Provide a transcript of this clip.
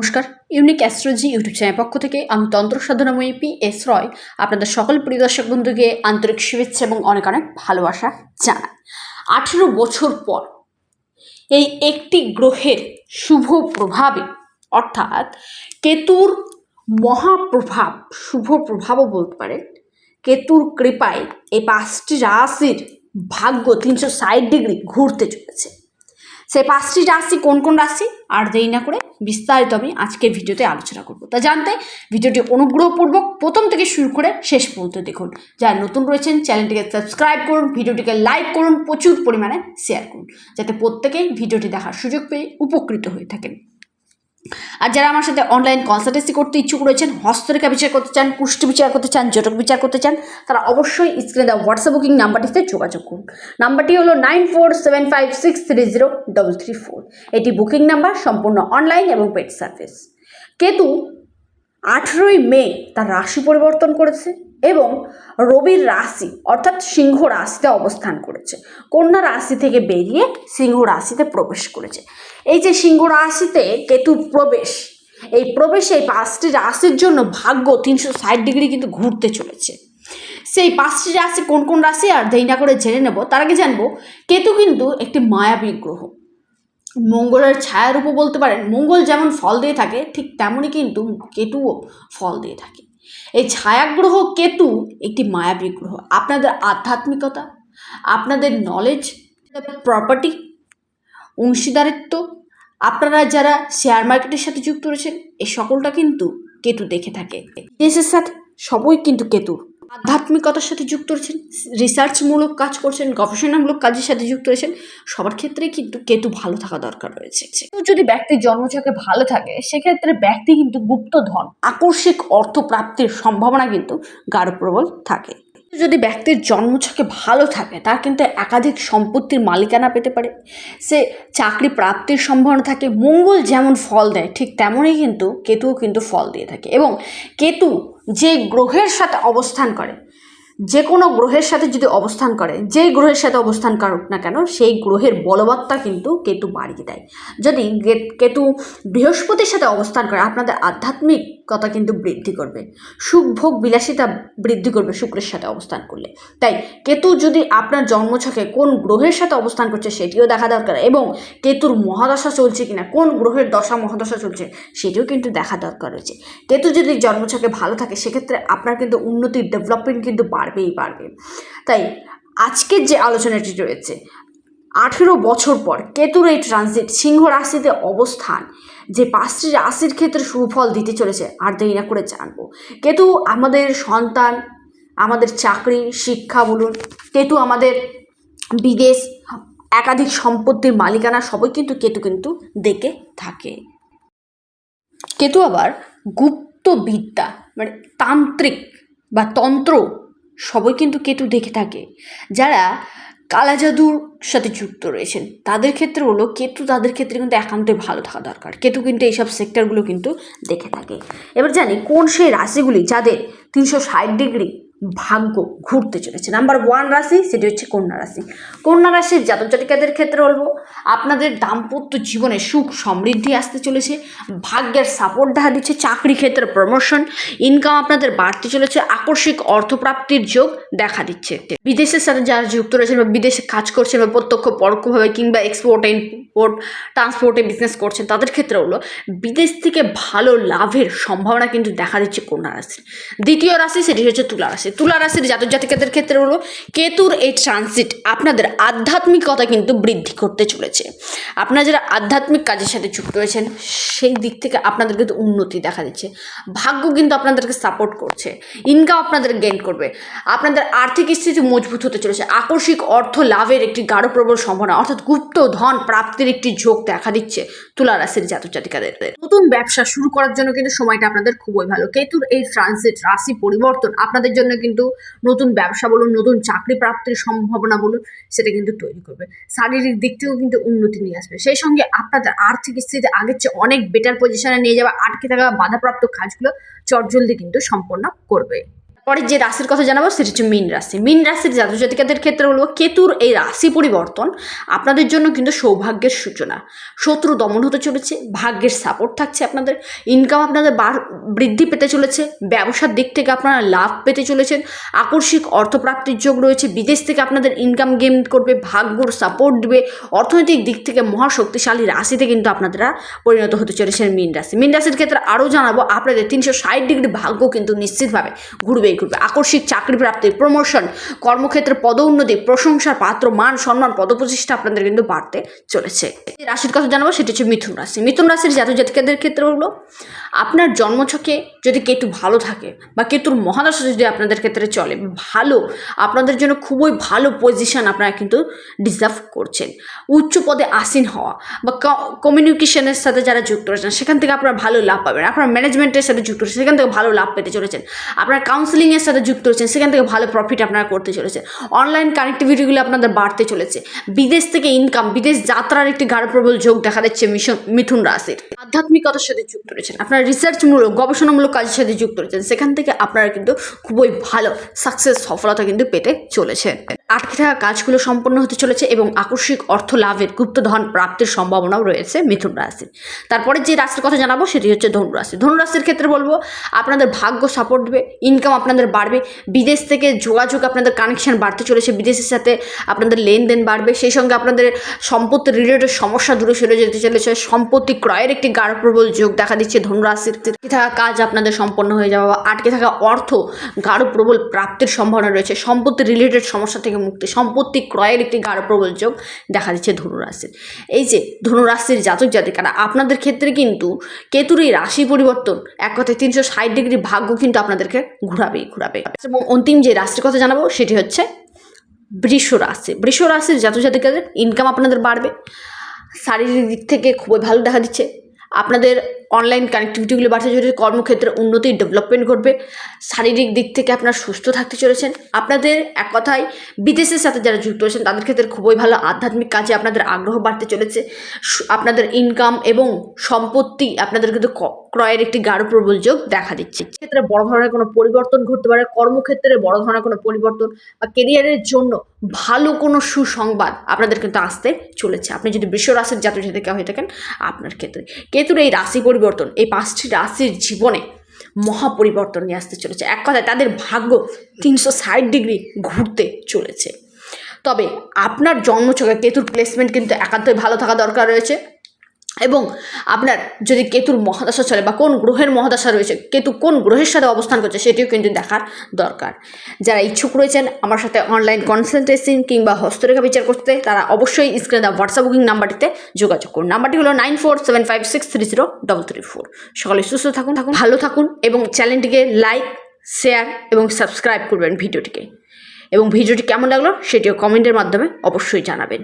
নমস্কার। Unique astrology YouTube channel পক্ষ থেকে আমি তন্ত্র সাধনাময়ী পি এস রয়। আপনাদের সকল প্রিয় দর্শক বন্ধুকে আন্তরিক শুভেচ্ছা এবং অনেক অনেক ভালোবাসা জানাই। আঠেরো বছর পর এই একটি গ্রহের শুভ প্রভাবে, অর্থাৎ কেতুর মহাপ্রভাব, শুভ প্রভাবও বলতে পারেন, কেতুর কৃপায় এই পাঁচটি রাশির ভাগ্য তিনশো ষাট ডিগ্রি ঘুরতে চলেছে। সেই পাঁচটি রাশি কোন কোন রাশি? আর দেরি না করে বিস্তারিত আমি আজকের ভিডিওতে আলোচনা করব। তা জানতে ভিডিওটি অনুগ্রহপূর্বক প্রথম থেকে শুরু করে শেষ পর্যন্ত দেখুন। যারা নতুন রয়েছেন, চ্যানেলটিকে সাবস্ক্রাইব করুন, ভিডিওটিকে লাইক করুন, প্রচুর পরিমাণে শেয়ার করুন, যাতে প্রত্যেকেই ভিডিওটি দেখার সুযোগ পেয়ে উপকৃত হয়ে থাকেন। আর যারা আমার সাথে অনলাইন কনসালটেন্সি করতে ইচ্ছুক রয়েছেন, হস্তরেখা বিচার করতে চান, কুষ্ঠ বিচার করতে চান, জটক বিচার করতে চান, তারা অবশ্যই স্ক্রিনে দেওয়া হোয়াটসঅ্যাপ বুকিং নাম্বারটিতে যোগাযোগ করুন। নাম্বারটি হলো nine four seven five six three zero double three four এটি বুকিং নাম্বার সম্পূর্ণ অনলাইন এবং পেড সার্ভিস কেতু, আঠেরোই মে তার রাশি পরিবর্তন করেছে। এবং রবির রাশি, অর্থাৎ সিংহ রাশিতে অবস্থান করেছে। কন্যা রাশি থেকে বেরিয়ে সিংহ রাশিতে প্রবেশ করেছে। এই যে সিংহ রাশিতে কেতুর প্রবেশ, এই প্রবেশে এই পাঁচটি রাশির জন্য ভাগ্য তিনশো ষাট ডিগ্রি কিন্তু ঘুরতে চলেছে। সেই পাঁচটি রাশি কোন কোন রাশি? আর দেরি না করে জেনে নেব। তার আগে জানব, কেতু কিন্তু একটি মায়াবী গ্রহ। মঙ্গলের ছায়ারূপও বলতে পারেন। মঙ্গল যেমন ফল দিয়ে থাকে, ঠিক তেমনই কিন্তু কেতুও ফল দিয়ে থাকে। এই ছায়াগ্রহ কেতু একটি মায়াবী গ্রহ। আপনাদের আধ্যাত্মিকতা, আপনাদের নলেজ প্রপার্টি অংশীদারিত্ব, আপনারা যারা শেয়ার মার্কেটের সাথে যুক্ত রয়েছেন এই সকলটা কিন্তু কেতু দেখে থাকে। দেশের সাথে সবই কিন্তু কেতুর। আধ্যাত্মিকতার সাথে যুক্ত রয়েছেন রিসার্চমূলক কাজ করছেন গবেষণামূলক কাজের সাথে যুক্ত রয়েছেন সবার ক্ষেত্রে কিন্তু কেতু ভালো থাকা দরকার রয়েছে। যদি ব্যক্তির জন্মছকে ভালো থাকে সেক্ষেত্রে ব্যক্তি কিন্তু গুপ্তধন আকস্মিক অর্থ প্রাপ্তির সম্ভাবনা কিন্তু গাঢ় প্রবল থাকে। যদি ব্যক্তির জন্ম জন্মছকে ভালো থাকে, তার কিন্তু একাধিক সম্পত্তির মালিকানা পেতে পারে। সে চাকরি প্রাপ্তির সম্ভাবনা থাকে, মঙ্গল যেমন ফল দেয়, ঠিক তেমনই কিন্তু কেতুও কিন্তু ফল দিয়ে থাকে এবং কেতু যে গ্রহের সাথে অবস্থান করে যে কোনো গ্রহের সাথে যদি অবস্থান করে, যেই গ্রহের সাথে অবস্থান করুক না কেন, সেই গ্রহের বলবত্তা কিন্তু কেতু বাড়িয়ে দেয়। যদি কেতু বৃহস্পতির সাথে অবস্থান করে, আপনাদের আধ্যাত্মিকতা কিন্তু বৃদ্ধি করবে। সুখ ভোগ বিলাসিতা বৃদ্ধি করবে শুক্রের সাথে অবস্থান করলে। তাই কেতু যদি আপনার জন্মছকে কোন গ্রহের সাথে অবস্থান করছে সেটিও দেখা দরকার এবং কেতুর মহাদশা চলছে কিনা, কোন গ্রহের দশা মহাদশা চলছে সেটিও কিন্তু দেখা দরকার রয়েছে। কেতু যদি জন্মছকে ভালো থাকে সেক্ষেত্রে আপনার কিন্তু উন্নতির ডেভেলপমেন্ট কিন্তু বাড়বেই বাড়বে। তাই আজকের যে আলোচনাটি রয়েছে, আঠেরো বছর পর কেতুর এই ট্রানজিট সিংহ রাশিতে অবস্থান যে পাঁচটি রাশির ক্ষেত্রে সুফল দিতে চলেছে, আর দেরি না করে জানব। কেতু আমাদের সন্তান, আমাদের চাকরি, শিক্ষা বলুন, কেতু আমাদের বিদেশ, একাধিক সম্পত্তির মালিকানা, সবই কিন্তু কেতু কিন্তু দেখে থাকে। কেতু আবার গুপ্ত বিদ্যা মানে তান্ত্রিক বা তন্ত্র, সবই কিন্তু কেতু দেখে থাকে। যারা কালা জাদুর সাথে যুক্ত রয়েছেন। তাদের ক্ষেত্রে হলো, কেতু তাদের ক্ষেত্রে কিন্তু একান্তই ভালো থাকা দরকার। কেতু কিন্তু এইসব সেক্টরগুলো কিন্তু দেখে থাকে। এবার জানি, কোন সেই রাশিগুলি যাদের তিনশো ষাট ডিগ্রি ভাগ্য ঘুরতে চলেছে। নাম্বার ওয়ান রাশি সেটি হচ্ছে কন্যা রাশি। কন্যা রাশির জাতক জাতিকাদের ক্ষেত্রে বলব, আপনাদের দাম্পত্য জীবনে সুখ সমৃদ্ধি আসতে চলেছে, ভাগ্যের সাপোর্ট দেখা দিচ্ছে, চাকরি ক্ষেত্রে প্রমোশন ইনকাম আপনাদের বাড়তে চলেছে, আকস্মিক অর্থপ্রাপ্তির যোগ দেখা দিচ্ছে। বিদেশের সাথে যারা যুক্ত রয়েছেন বা বিদেশে কাজ করছেন বা প্রত্যক্ষ পরোক্ষভাবে কিংবা এক্সপোর্ট ইম্পোর্ট ট্রান্সপোর্টে বিজনেস করছেন, তাদের ক্ষেত্রে হলো বিদেশ থেকে ভালো লাভের সম্ভাবনা কিন্তু দেখা দিচ্ছে কন্যা রাশি দ্বিতীয় রাশি সেটি হচ্ছে তুলা রাশি। তুলা রাশির জাতক জাতিকাদের ক্ষেত্রে হলো কেতুর এই ট্রানজিট আপনাদের আধ্যাত্মিকতা কিন্তু বৃদ্ধি করতে চলেছে। আপনারা যারা আধ্যাত্মিক কাজের সাথে যুক্ত রয়েছেন সেই দিক থেকে আপনাদের কিন্তু উন্নতি দেখা দিচ্ছে। ভাগ্য কিন্তু আপনাদেরকে সাপোর্ট করছে। ইনকাম আপনাদের গেইন করবে। আপনাদের আর্থিক স্থিতি মজবুত হতে চলেছে। আকস্মিক অর্থ লাভের একটি গাঢ় প্রবল সম্ভাবনা, অর্থাৎ গুপ্ত ধন প্রাপ্তির একটি ঝোঁক দেখা দিচ্ছে তুলা রাশির জাতক জাতিকাদের। নতুন ব্যবসা শুরু করার জন্য কিন্তু সময়টা আপনাদের খুবই ভালো। কেতুর এই ট্রানজিট রাশি পরিবর্তন আপনাদের জন্য কিন্তু নতুন ব্যবসা বলুন, নতুন চাকরি প্রাপ্তির সম্ভাবনা বলুন, সেটা কিন্তু তৈরি করবে। শারীরিক দিক থেকেও কিন্তু উন্নতি নিয়ে আসবে। সেই সঙ্গে আপনাদের আর্থিক স্থিতি আগের চেয়ে অনেক বেটার পজিশনে নিয়ে যাওয়া, আটকে থাকা বাধাপ্রাপ্ত কাজগুলো চটজলদি কিন্তু সম্পন্ন করবে। পরে যে রাশির কথা জানাব সেটা হচ্ছে মীন রাশি। মীন রাশির জাতক জাতিকাদের ক্ষেত্রে বলব কেতুর এই রাশি পরিবর্তন আপনাদের জন্য কিন্তু সৌভাগ্যের সূচনা। শত্রু দমন হতে চলেছে, ভাগ্যের সাপোর্ট থাকছে আপনাদের ইনকাম আপনাদের বার, বৃদ্ধি পেতে চলেছে, ব্যবসার দিক থেকে আপনারা লাভ পেতে চলেছেন, আকস্মিক অর্থপ্রাপ্তির যোগ রয়েছে, বিদেশ থেকে আপনাদের ইনকাম গেম করবে, ভাগ্যর সাপোর্ট দেবে, অর্থনৈতিক দিক থেকে মহাশক্তিশালী রাশিতে কিন্তু আপনারা পরিণত হতে চলেছেন মীন রাশি। মীন রাশির ক্ষেত্রে আরও জানাব, আপনাদের তিনশো ষাট ডিগ্রি ভাগ্য কিন্তু নিশ্চিতভাবে ঘুরবেই ঘুরবে। আকস্মিক চাকরি প্রাপ্তি প্রমোশন কর্মক্ষেত্রে পদোন্নতি প্রশংসার পাত্র, মান সম্মান, পদপ্রতিষ্ঠা আপনাদের কিন্তু বাড়তে চলেছে। রাশির কথা জানাব সেটি হচ্ছে মিথুন রাশি। মিথুন রাশির জাতক জাতিকাদের ক্ষেত্রে হলো, আপনার জন্মছকে যদি কেতু ভালো থাকে বা কেতুর মহাদশা যদি আপনাদের ক্ষেত্রে চলে, ভালো, আপনাদের জন্য খুবই ভালো পজিশন আপনারা কিন্তু ডিজার্ভ করছেন। উচ্চ পদে আসীন হওয়া বা কমিউনিকেশনের সাথে যারা যুক্ত রয়েছেন, সেখান থেকে আপনারা ভালো লাভ পাবেন। আপনারা ম্যানেজমেন্টের সাথে যুক্ত রয়েছেন, সেখান থেকে ভালো লাভ পেতে চলেছেন। আপনারা কাউন্সিলিংয়ের সাথে যুক্ত রয়েছেন, সেখান থেকে ভালো প্রফিট আপনারা করতে চলেছে অনলাইন কানেক্টিভিটিগুলো আপনাদের বাড়তে চলেছে। বিদেশ থেকে ইনকাম বিদেশ যাত্রার একটি গাঢ় প্রবল যোগ দেখা দিচ্ছে মিশন মিথুন রাশির। আধ্যাত্মিকতার সাথে যুক্ত রয়েছেন। আপনারা রিসার্চমূলক গবেষণামূলক কাজের সাথে যুক্ত রয়েছেন। সেখান থেকে আপনারা কিন্তু খুবই ভালো সাকসেস সফলতা কিন্তু পেতে চলেছেন আটকে থাকা কাজগুলো সম্পন্ন হতে চলেছে এবং আকস্মিক অর্থ লাভের গুপ্তধন প্রাপ্তির সম্ভাবনাও রয়েছে মিথুন রাশির। তারপরে যে রাশির কথা জানাব সেটি হচ্ছে ধনুরাশি ধনুরাশির ক্ষেত্রে বলব, আপনাদের ভাগ্য সাপোর্ট দেবে ইনকাম আপনাদের বাড়বে, বিদেশ থেকে যোগাযোগ আপনাদের কানেকশন বাড়তে চলেছে, বিদেশের সাথে আপনাদের লেনদেন বাড়বে, সেই সঙ্গে আপনাদের সম্পত্তি রিলেটেড সমস্যা দূরে সরে যেতে চলেছে, সম্পত্তি ক্রয়ের একটি গাঢ় প্রবল যোগ দেখা দিচ্ছে ধনুরাশির থাকা কাজ আপনাদের সম্পন্ন হয়ে যাওয়া। বা আটকে থাকা অর্থ গাঢ় প্রবল প্রাপ্তির সম্ভাবনা রয়েছে। সম্পত্তি রিলেটেড সমস্যা থেকে মুক্তি। সম্পত্তি ক্রয়ের একটি গাঢ় প্রবল যোগ দেখা দিচ্ছে ধনুরাশির। এই যে ধনুরাশির জাতক জাতিকারা, আপনাদের ক্ষেত্রে কিন্তু কেতুর এই রাশি পরিবর্তন এক কথায় তিনশো ষাট ডিগ্রি ভাগ্য কিন্তু আপনাদেরকে ঘুরাবেই ঘুরাবে। এবং অন্তিম যে রাশির কথা জানাব সেটি হচ্ছে বৃষ রাশি বৃষ রাশির জাতক জাতিকাদের ইনকাম আপনাদের বাড়বে। শারীরিক দিক থেকে খুবই ভালো দেখা দিচ্ছে। আপনাদের অনলাইন কানেক্টিভিটিগুলো বাড়তে চলেছে কর্মক্ষেত্রে উন্নতি ডেভেলপমেন্ট ঘটবে। শারীরিক দিক থেকে আপনারা সুস্থ থাকতে চলেছেন। আপনাদের এক কথায় বিদেশের সাথে যারা যুক্ত রয়েছেন তাদের ক্ষেত্রে খুবই ভালো আধ্যাত্মিক কাজে আপনাদের আগ্রহ বাড়তে চলেছে। আপনাদের ইনকাম এবং সম্পত্তি আপনাদের কিন্তু ক্রয়ের একটি গাঢ় প্রবল যোগ দেখা দিচ্ছে। ক্ষেত্রে বড় ধরনের কোনো পরিবর্তন ঘটতে পারে। কর্মক্ষেত্রে বড় ধরনের কোনো পরিবর্তন বা কেরিয়ারের জন্য ভালো কোনো সুসংবাদ আপনাদের কিন্তু আসতে চলেছে। আপনি যদি বিশ্ব রাশির জাতক জাতিকা হয়ে থাকেন, আপনার ক্ষেত্রে। কেতুর এই রাশি পরিবর্তন, এই পাঁচটি রাশির জীবনে মহা পরিবর্তন নিয়ে আসতে চলেছে। এক কথায় তাদের ভাগ্য তিনশো ষাট ডিগ্রি ঘুরতে চলেছে। তবে আপনার জন্মছকে কেতুর প্লেসমেন্ট কিন্তু একান্তই ভালো থাকা দরকার রয়েছে। এবং আপনার যদি কেতুর মহাদশা চলে বা কোন গ্রহের মহাদশা রয়েছে, কেতু কোন গ্রহের সাথে অবস্থান করছে সেটিও কিন্তু দেখার দরকার। যারা ইচ্ছুক রয়েছেন আমার সাথে অনলাইন কনসালটেশন কিংবা হস্তরেখা বিচার করতে, তারা অবশ্যই স্ক্রিনে দেওয়া হোয়াটসঅ্যাপ বুকিং নাম্বারটিতে যোগাযোগ করুন। নাম্বারটি হলো nine four seven five six three zero double three four সকালে সুস্থ থাকুন থাকুন ভালো থাকুন এবং চ্যানেলটিকে লাইক শেয়ার এবং সাবস্ক্রাইব করবেন ভিডিওটিকে। এবং ভিডিওটি কেমন লাগল সেটিও কমেন্টের মাধ্যমে অবশ্যই জানাবেন।